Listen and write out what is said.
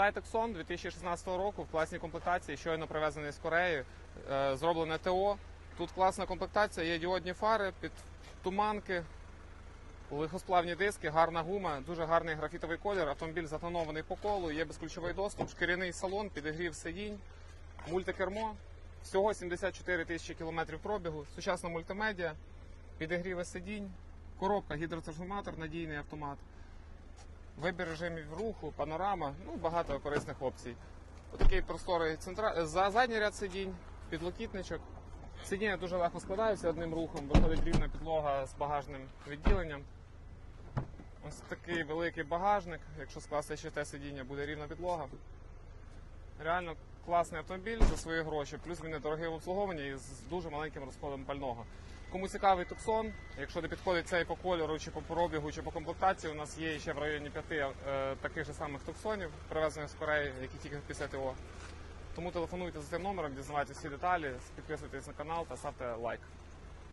Hyundai Tucson 2016 року в класній комплектації, щойно привезений з Кореї, е, зроблене ТО. Тут класна комплектація, є діодні фари, під туманки, легкосплавні диски, гарна гума, дуже гарний графітовий колір. Автомобіль затонований по колу, є безключовий доступ, шкіряний салон, підігрів сидінь, мультикермо. Всього 74 тисячі кілометрів пробігу, сучасна мультимедіа, підігріви сидінь, коробка, гідротрансформатор, надійний автомат. Вибір режимів руху, панорама, ну багато корисних опцій. Отакий просторий центра... за задній ряд сидінь, підлокітничок. Сидіння дуже легко складаються одним рухом, виходить рівна підлога з багажним відділенням. Ось такий великий багажник. Якщо скласти ще те сидіння, буде рівна підлога. Реально класний автомобіль за свої гроші, плюс він недорогий в обслуговуванні і з дуже маленьким розходом пального. Кому цікавий Tucson, якщо не підходить цей по кольору, чи по пробігу, чи по комплектації, у нас є ще в районі п'яти е, таких же самих Tucsonів, привезених з Кореї, які тільки після ТО. Тому телефонуйте за цим номером, дізнавайтесь всі деталі, підписуйтесь на канал та ставте лайк.